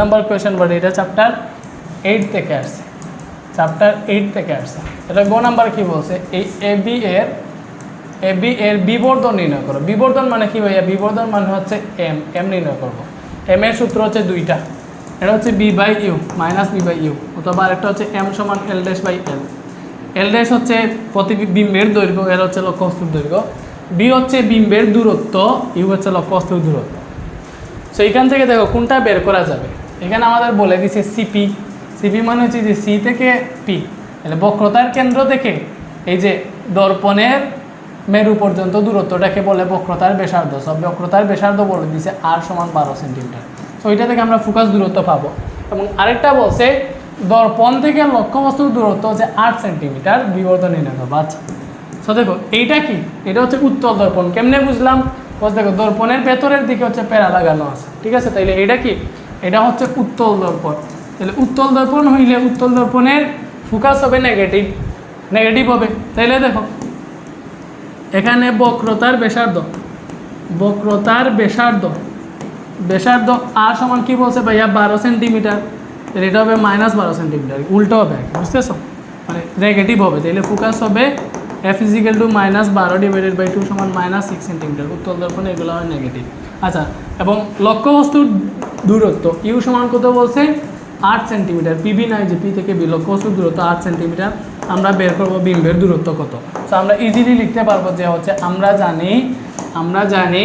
Number question বলে এটা chapter eight থেকে আসছে। চ্যাপ্টার এইট থেকে আসছে। এটা গো নাম্বার কি বলছে? এই এ বি এর এ বি এর বিবর্ধন নির্ণয় করো। বিবর্ধন মানে কি ভাইয়া? বিবর্ধন মানে হচ্ছে এম এম নির্ণয় করব। এম এর সূত্র হচ্ছে দুইটা। এটা হচ্ছে V by U minus V by U অথবা আরেকটা হচ্ছে এম সমান L dash by L L dash হচ্ছে প্রতিবিম্বের দৈর্ঘ্য এল হচ্ছে লক্ষ্যবস্তুর দৈর্ঘ্য। বি হচ্ছে বিম্বের দূরত্ব ইউ হচ্ছে লক্ষ্যবস্তুর দূরত্ব। সো এখান থেকে দেখো কোনটা বের করা যাবে? এখানে আমাদের বলে দিছে সিপি সিপি মানে হচ্ছে যে সি থেকে পি তাহলে বক্রতার কেন্দ্র থেকে এই যে দর্পণের মেরু পর্যন্ত দূরত্বটাকে বলে বক্রতার ব্যাসার্ধ। সব বক্রতার ব্যাসার্ধ বলে দিছে আর সমান বারো সেন্টিমিটার। সো ওইটা থেকে আমরা ফোকাস দূরত্ব পাবো। এবং আরেকটা বলছে, দর্পণ থেকে লক্ষ্যবস্তুর দূরত্ব হচ্ছে আট সেন্টিমিটার বিবর্তন নির্ণয় করব আচ্ছা। সো দেখো, এইটা কি? এটা হচ্ছে উত্তল দর্পণ। কেমনে বুঝলাম? দেখো, দর্পণের ভেতরের দিকে হচ্ছে প্যারা লাগানো আছে। ঠিক আছে? তাইলে এটা কি? এটা হচ্ছে উত্তল দর্পণ। তাহলে উত্তল দর্পণ হইলে উত্তল দর্পণের ফোকাস হবে নেগেটিভ নেগেটিভ হবে। তাইলে দেখো, এখানে বক্রতার ব্যাসার্ধ। বক্রতার ব্যাসার্ধ। ব্যাসার্ধ আর সমান কি বলছে ভাইয়া? বারো সেন্টিমিটার এটা হবে মাইনাস বারো সেন্টিমিটার উল্টো হবে বুঝতেছো? মানে নেগেটিভ হবে। তাহলে ফোকাস হবে এফ ইজিক্যাল টু মাইনাস বারো ডিভাইডেড বাই টু সমান মাইনাস সিক্স সেন্টিমিটার উত্তল দর্পণ এগুলো হয় নেগেটিভ আচ্ছা এবং লক্ষ্য লক্ষ্যবস্তুর দূরত্ব। ইউ সমান কত বলছে? আট সেন্টিমিটার। পিবি নাই যে পি থেকে বি লক্ষ্যবস্তুর দূরত্ব, আট সেন্টিমিটার। আমরা বের করব বিম্বের দূরত্ব কত। তো আমরা ইজিলি লিখতে পারব যে হচ্ছে আমরা জানি আমরা জানি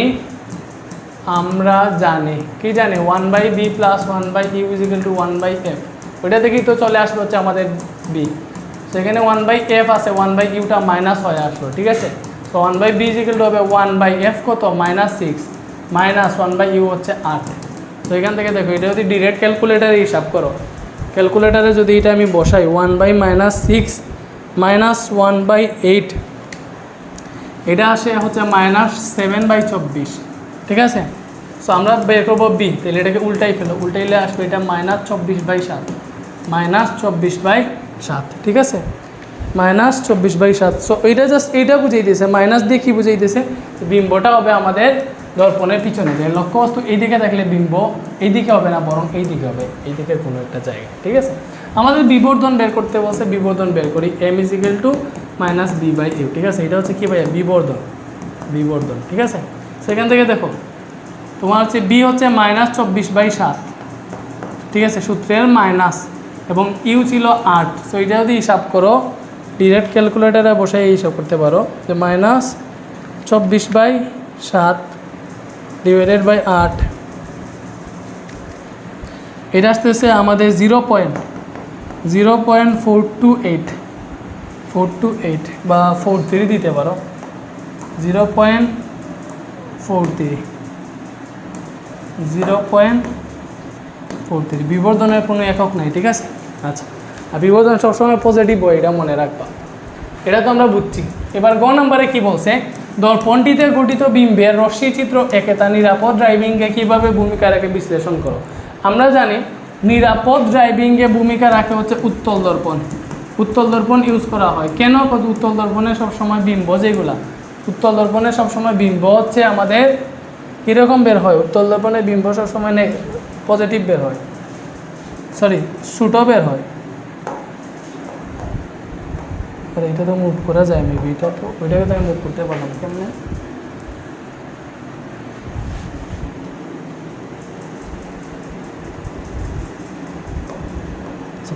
আমরা জানি। কি জানি? One by V plus one by U equal to one by F ওইটা থেকেই তো চলে আসবে হচ্ছে আমাদের বি সেখানে ওয়ান বাই এফ আছে ওয়ান বাই ইউটা মাইনাস হয়ে আসলো, ঠিক আছে? তো one by V equal to হবে ওয়ান বাই এফ কত? Minus six minus one by U হচ্ছে আট। তো এখান থেকে দেখো, এটা যদি ডিরেক্ট ক্যালকুলেটারে হিসাব করো ক্যালকুলেটারে যদি এটা আমি বসাই one by minus six minus one by eight এটা আসে হচ্ছে মাইনাস সেভেন বাই চব্বিশ, ঠিক আছে? সো আমরা বের করব বি তাহলে এটাকে উল্টাই ফেলো, উল্টাইলে আসবে এটা মাইনাস চব্বিশ বাই সাত মাইনাস চব্বিশ বাই সাত, ঠিক আছে? মাইনাস চব্বিশ বাই সাত সো এইটা জাস্ট এইটা বুঝিয়ে দিয়েছে মাইনাস দিয়ে কী বুঝিয়ে দিয়েছে? বিম্বটা হবে আমাদের দর্পণের পিছনে যে লক্ষ্যবস্তু এই দিকে থাকলে বিম্ব এই দিকে হবে না, বরং এই দিকে হবে এই দিকের কোনো একটা জায়গা, ঠিক আছে? আমাদের বিবর্ধন বের করতে বলছে, বিবর্ধন বের করি M equal to minus V by U ঠিক আছে? এটা হচ্ছে কি ভাইয়া? বিবর্ধন বিবর্ধন, ঠিক আছে? সেখান থেকে দেখো, তোমার হচ্ছে বি হচ্ছে মাইনাস চব্বিশ বাই সাত, ঠিক আছে? সূত্রের মাইনাস এবং ইউ ছিল আট সো এটা যদি হিসাব করো ডিরেক্ট ক্যালকুলেটারে বসে হিসাব করতে পারো যে মাইনাস চব্বিশ বাই সাত ডিভাইডেড বাই আট এটা আসতেছে আমাদের zero point zero point four two eight four two eight বা ফোর থ্রি দিতে পারো। Zero point four three zero point four three বিবর্ধনের কোনো একক নাই, ঠিক আছে? আচ্ছা আর বিবর্ধন সবসময় পজিটিভ হয়, এটা মনে রাখবা। এটা তো আমরা বুঝছি। এবার গ নম্বরে কি বলছে? দর্পণটিতে গঠিত বিম্বের রশ্মি চিত্র একে তা নিরাপদ ড্রাইভিংয়ে কীভাবে ভূমিকা রাখে বিশ্লেষণ করো। আমরা জানি, নিরাপদ ড্রাইভিংয়ে ভূমিকা রাখে হচ্ছে উত্তল দর্পণ। উত্তল দর্পণ ইউজ করা হয়। কেন? উত্তল দর্পণে সবসময় বিম্ব যেগুলা। উত্তল দর্পণে সবসময় বিম্ব হচ্ছে আমাদের কীরকম বের হয়? উত্তল দর্পণে বিম্ব সবসময় পজিটিভ বের হয়। সরি শুটও বের হয়। আর এটা তো মুভ করা যায় মেবি এটা তো ওইটাকে তো আমি মুভ করতে পারলাম। কেমনে?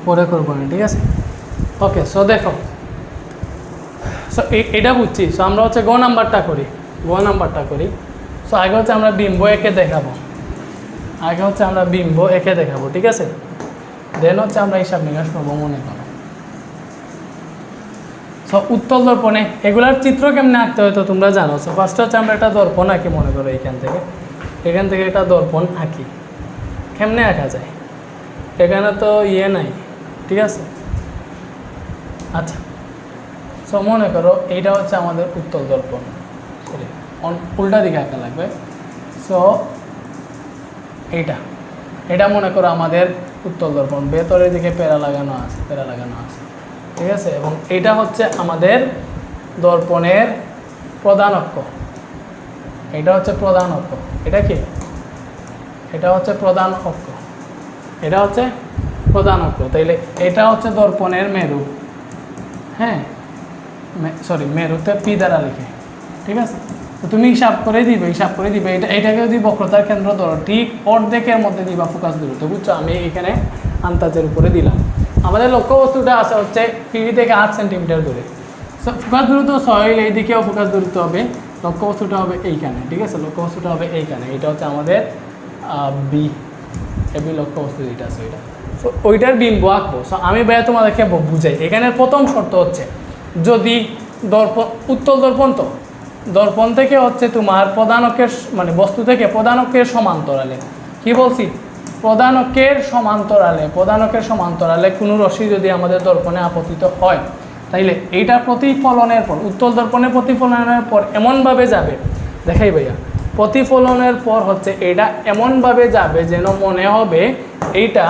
পরে করব না ঠিক আছে? ওকে সো দেখো। সো এটা বুঝছি। সো আমরা হচ্ছে গ নাম্বারটা করি গ নাম্বারটা করি। সো আগে হচ্ছে আমরা বিম্ব একে দেখাবো। আগে হচ্ছে আমরা বিম্ব একে দেখাবো ঠিক আছে? দেন হচ্ছে আমরা হিসাব নিকাশ করব মনে করো। সো উত্তল দর্পণে, এগুলার চিত্র কেমনে আঁকতে হয় তো তোমরা জানো। সো ফার্স্ট হচ্ছে আমরা একটা দর্পণ আঁকি, মনে করো এখান থেকে। এখান থেকে একটা দর্পণ আঁকি। কেমনে আঁকা যায়? এখানে তো ইয়ে নাই, ঠিক আছে? আচ্ছা। সো মনে করো এইটা হচ্ছে আমাদের উত্তল দর্পণ। সরি উল্টা দিকে আঁকা লাগবে। সো এইটা। এটা মনে করো আমাদের উত্তল দর্পণ। ভেতরের দিকে পেরা লাগানো আছে পেরা লাগানো আছে। ঠিক আছে? এবং এটা হচ্ছে আমাদের দর্পণের প্রধান অক্ষ। এটা হচ্ছে প্রধান অক্ষ। এটা কি? এটা হচ্ছে প্রধান অক্ষ। এটা হচ্ছে প্রধান অক্ষ। তাইলে এটা হচ্ছে দর্পণের মেরু। হ্যাঁ? সরি মেরুতে পি দ্বারা লিখে। ঠিক আছে? তো তুমি হিসাব করে দিবে, হিসাব করে দিবে। এটা, এটাকে যদি বক্রতার কেন্দ্র ধরো, ঠিক অর্ধেকের মধ্যে দিবা ফোকাস দূরত্ব বুঝছ? আমি এখানে আন্তাজের উপরে দিলাম। আমাদের লক্ষ্য বস্তুটা আছে হচ্ছে পিভি থেকে আট সেন্টিমিটার দূরে। ফোকাস দূরত্ব হইলে এইদিকেও ফোকাস দূরত্ব হবে, লক্ষ্য বস্তুটা হবে এইখানে, ঠিক আছে? লক্ষ্য বস্তুটা হবে এইখানে, এটা হচ্ছে আমাদের বি এবি লক্ষ্য বস্তু যেটা আছে ওইটা। সো ওইটার বিম্ব আঁকবো। সো আমি ভাইয়া তোমাদেরকে বুঝাই। এখানে প্রথম শর্ত হচ্ছে, যদি দর্পণ, উত্তল দর্পণ তো? দর্পণ থেকে হচ্ছে তোমার প্রধানকের মানে বস্তু থেকে প্রধান অক্ষের সমান্তরালে। কি বলছি? প্রধান অক্ষের সমান্তরালে, প্রধানকের সমান্তরালে কোনো রশ্মি যদি আমাদের দর্পণে আপতিত হয়, তাইলে এইটা প্রতিফলনের পর, উত্তল দর্পণে প্রতিফলনের পর এমনভাবে যাবে। দেখাই ভাইয়া, প্রতিফলনের পর হচ্ছে এটা এমনভাবে যাবে যেন মনে হবে এইটা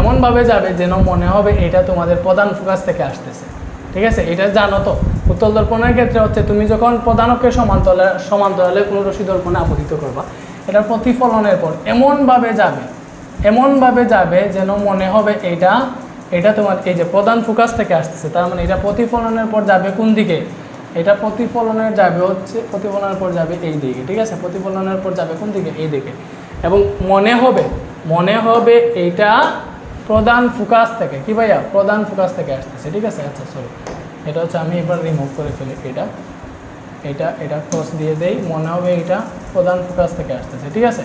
এমনভাবে যাবে যেন মনে হবে এটা তোমাদের প্রধান ফোকাস থেকে আসতেছে। ঠিক আছে? এটা জানো তো? উত্তল দর্পণের ক্ষেত্রে হচ্ছে তুমি যখন প্রধানকের সমান্তরালে সমান্তরালে কোনো রশি দর্পণে আপতিত করবা এটা প্রতিফলনের পর। এমনভাবে যাবে এমনভাবে যাবে যেন মনে হবে এটা এটা তোমার এই যে প্রধান ফোকাস থেকে আসতেছে, তার মানে এটা প্রতিফলনের পর যাবে কোন দিকে? এটা প্রতিফলনের যাবে হচ্ছে, প্রতিফলনের পর যাবে এই দিকে, ঠিক আছে? প্রতিফলনের পর যাবে কোন দিকে? এই দিকে। এবং মনে হবে মনে হবে এইটা প্রধান ফোকাস থেকে, কি ভাইয়া? প্রধান ফোকাস থেকে আসতেছে, ঠিক আছে? আচ্ছা সরি এটা হচ্ছে আমি এবার রিমুভ করে ফেলি, এটা এটা এটা ক্রস দিয়ে দেই, মনে হবে এটা। প্রধান ফোকাস থেকে আসতেছে, ঠিক আছে?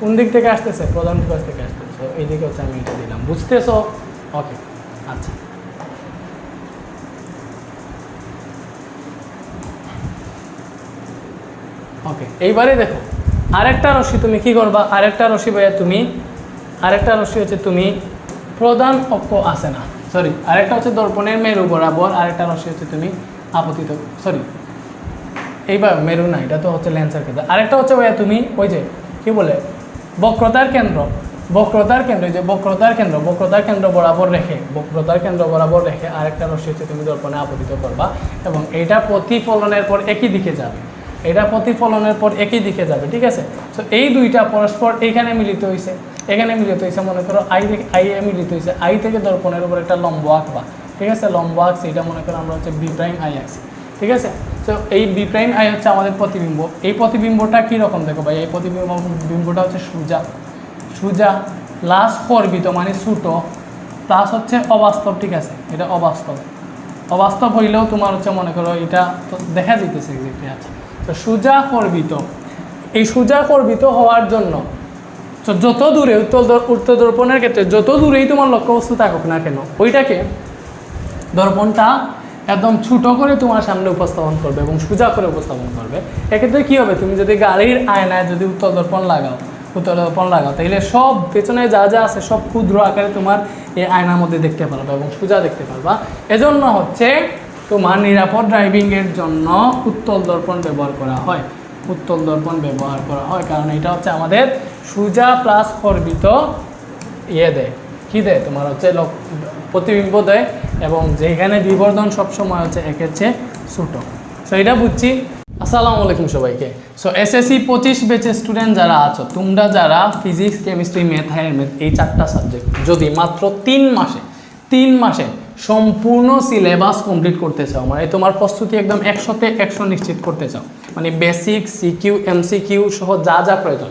কোন দিক থেকে আসতেছে? প্রধান ফোকাস থেকে আসতেছে। এই দিকে হচ্ছে আমি এটা দিলাম। বুঝতেছো? ওকে আচ্ছা। ওকে এইবারে দেখো, আরেকটা রশ্মি তুমি কি করবা? আরেকটা রশ্মি ভাইয়া তুমি, আরেকটা রশ্মি হচ্ছে তুমি প্রধান অক্ষ আসে না? সরি আরেকটা হচ্ছে দর্পণের মেরু বরাবর, আরেকটা রশ্মি হচ্ছে তুমি আপতিত সরি এইবার মেরু না, এটা তো হচ্ছে লেন্সের ক্ষেত্রে আরেকটা হচ্ছে ভাইয়া তুমি ওই যে, কি বলে, বক্রতার কেন্দ্র। বক্রতার কেন্দ্র যে বক্রতার কেন্দ্র বক্রতার কেন্দ্র বরাবর রেখে, বক্রতার কেন্দ্র বরাবর রেখে আরেকটা রশ্মি হচ্ছে তুমি দর্পণে আপতিত করবা এবং এটা প্রতিফলনের পর একই দিকে যাবে। এটা প্রতিফলনের পর একই দিকে যাবে, ঠিক আছে? তো এই দুইটা পরস্পর এইখানে মিলিত হয়েছে এখানে মিলিত হয়েছে মনে করো আই থেকে আই এ মিলিত হয়েছে আই থেকে দর্পণের উপর একটা লম্ব আঁকবা, ঠিক আছে? লম্ব আঁকছি, এটা মনে করো আমরা হচ্ছে বি প্রাইম আই আঁকছি। ঠিক আছে? তো এই বি প্রাইম আই হচ্ছে আমাদের প্রতিবিম্ব। এই প্রতিবিম্বটা কীরকম দেখো ভাই? এই প্রতিবিম্ব বিম্বটা হচ্ছে সুজা। সুজা প্লাস করবিত মানে ছোটো প্লাস হচ্ছে অবাস্তব, ঠিক আছে? এটা অবাস্তব। অবাস্তব হইলেও তোমার হচ্ছে মনে করো এটা তো দেখা যাইতেছে এক্সাক্টলি আচ্ছা। তো সুজা করবিত এই সুজা করবিত হওয়ার জন্য, তো যত দূরে উত্তর উত্তর দর্পণের ক্ষেত্রে, যত দূরেই তোমার লক্ষ্যবস্তু থাকুক না কেন, ওইটাকে দর্পণটা একদম ছোটো করে তোমার সামনে উপস্থাপন করবে এবং সোজা করে উপস্থাপন করবে। এক্ষেত্রে কী হবে? তুমি যদি গাড়ির আয়নায় যদি উত্তর দর্পণ লাগাও উত্তর দর্পণ লাগাও তাহলে সব পেছনে যা যা আছে সব ক্ষুদ্র আকারে তোমার এই আয়নার মধ্যে দেখতে পারবে এবং সোজা দেখতে পারবা। এজন্য হচ্ছে তোমার নিরাপদ ড্রাইভিংয়ের জন্য উত্তল দর্পণ ব্যবহার করা হয়। উত্তল দর্পণ ব্যবহার করা হয়। কারণ এটা হচ্ছে আমাদের সুজা প্লাস করবিত ইয়ে দেয়। কী দেয়? তোমার হচ্ছে প্রতিবিম্ব দেয় এবং যেখানে বিবর্ধন সবসময় হচ্ছে একের চেয়ে ছোটো। সো এটা বুঝছি। আসসালামু আলাইকুম সবাইকে। সো এসএসসি পঁচিশ বেচে স্টুডেন্ট যারা আছো, তোমরা যারা ফিজিক্স কেমিস্ট্রি ম্যাথ ম্যাথ এই চারটা সাবজেক্ট যদি মাত্র তিন মাসে তিন মাসে সম্পূর্ণ সিলেবাস কমপ্লিট করতে চাও মানে তোমার প্রস্তুতি একদম একশোতে একশো নিশ্চিত করতে চাও মানে বেসিক সিকিউ এমসিকিউ সহ যা যা প্রয়োজন